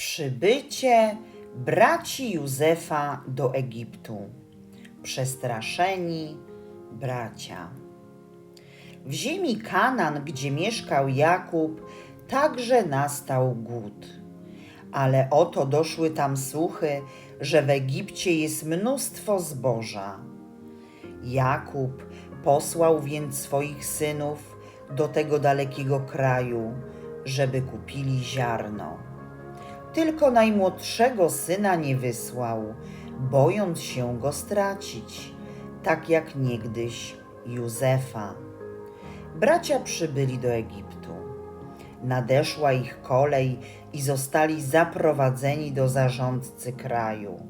Przybycie braci Józefa do Egiptu. Przestraszeni bracia. W ziemi Kanan, gdzie mieszkał Jakub, także nastał głód. Ale oto doszły tam słuchy, że w Egipcie jest mnóstwo zboża. Jakub posłał więc swoich synów do tego dalekiego kraju, żeby kupili ziarno. Tylko najmłodszego syna nie wysłał, bojąc się go stracić, tak jak niegdyś Józefa. Bracia przybyli do Egiptu. Nadeszła ich kolej i zostali zaprowadzeni do zarządcy kraju.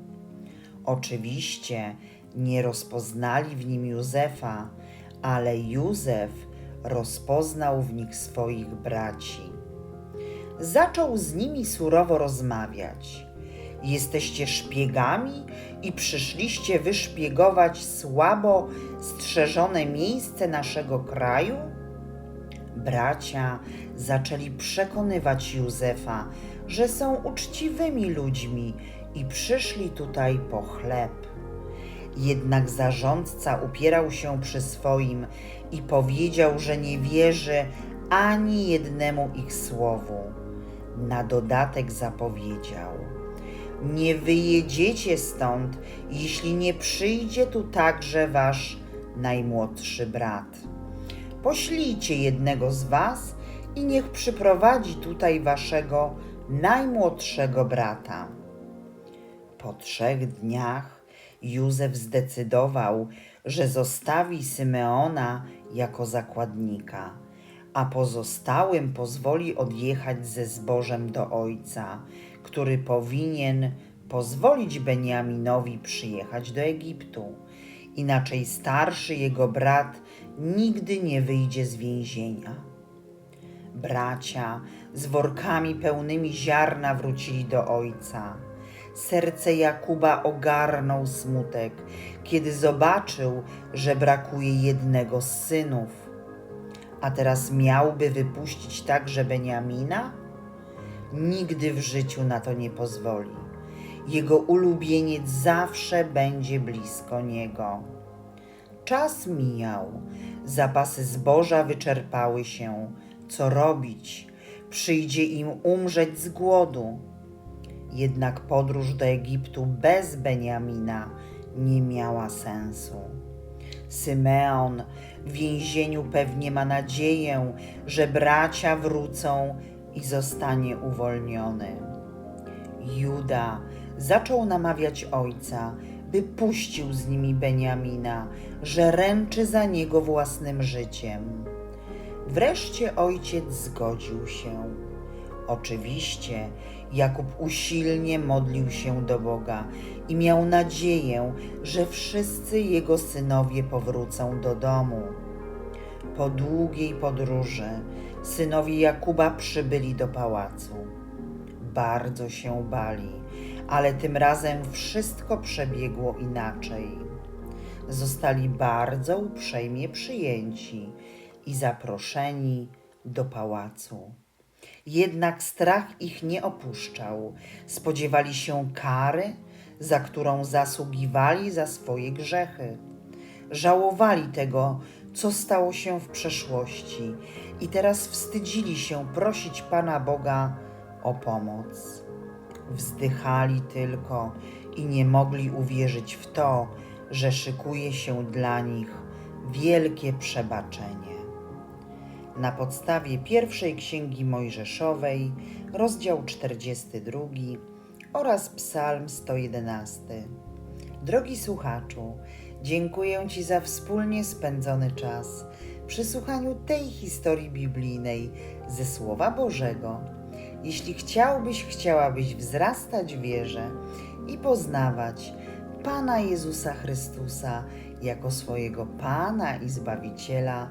Oczywiście nie rozpoznali w nim Józefa, ale Józef rozpoznał w nich swoich braci. Zaczął z nimi surowo rozmawiać. Jesteście szpiegami i przyszliście wyszpiegować słabo strzeżone miejsce naszego kraju? Bracia zaczęli przekonywać Józefa, że są uczciwymi ludźmi i przyszli tutaj po chleb. Jednak zarządca upierał się przy swoim i powiedział, że nie wierzy ani jednemu ich słowu. Na dodatek zapowiedział: Nie wyjedziecie stąd, jeśli nie przyjdzie tu także wasz najmłodszy brat. Poślijcie jednego z was i niech przyprowadzi tutaj waszego najmłodszego brata. Po trzech dniach Józef zdecydował, że zostawi Symeona jako zakładnika, a pozostałym pozwoli odjechać ze zbożem do ojca, który powinien pozwolić Beniaminowi przyjechać do Egiptu. Inaczej starszy jego brat nigdy nie wyjdzie z więzienia. Bracia z workami pełnymi ziarna wrócili do ojca. Serce Jakuba ogarnął smutek, kiedy zobaczył, że brakuje jednego z synów. A teraz miałby wypuścić także Beniamina? Nigdy w życiu na to nie pozwoli. Jego ulubieniec zawsze będzie blisko niego. Czas mijał, zapasy zboża wyczerpały się. Co robić? Przyjdzie im umrzeć z głodu. Jednak podróż do Egiptu bez Beniamina nie miała sensu. Symeon w więzieniu pewnie ma nadzieję, że bracia wrócą i zostanie uwolniony. Juda zaczął namawiać ojca, by puścił z nimi Beniamina, że ręczy za niego własnym życiem. Wreszcie ojciec zgodził się. Oczywiście Jakub usilnie modlił się do Boga i miał nadzieję, że wszyscy jego synowie powrócą do domu. Po długiej podróży synowie Jakuba przybyli do pałacu. Bardzo się bali, ale tym razem wszystko przebiegło inaczej. Zostali bardzo uprzejmie przyjęci i zaproszeni do pałacu. Jednak strach ich nie opuszczał. Spodziewali się kary, za którą zasługiwali za swoje grzechy. Żałowali tego, co stało się w przeszłości i teraz wstydzili się prosić Pana Boga o pomoc. Wzdychali tylko i nie mogli uwierzyć w to, że szykuje się dla nich wielkie przebaczenie. Na podstawie pierwszej księgi Mojżeszowej, rozdział 42 oraz Psalm 111. Drogi słuchaczu, dziękuję Ci za wspólnie spędzony czas przy słuchaniu tej historii biblijnej ze Słowa Bożego. Jeśli chciałbyś, chciałabyś wzrastać w wierze i poznawać Pana Jezusa Chrystusa jako swojego Pana i Zbawiciela,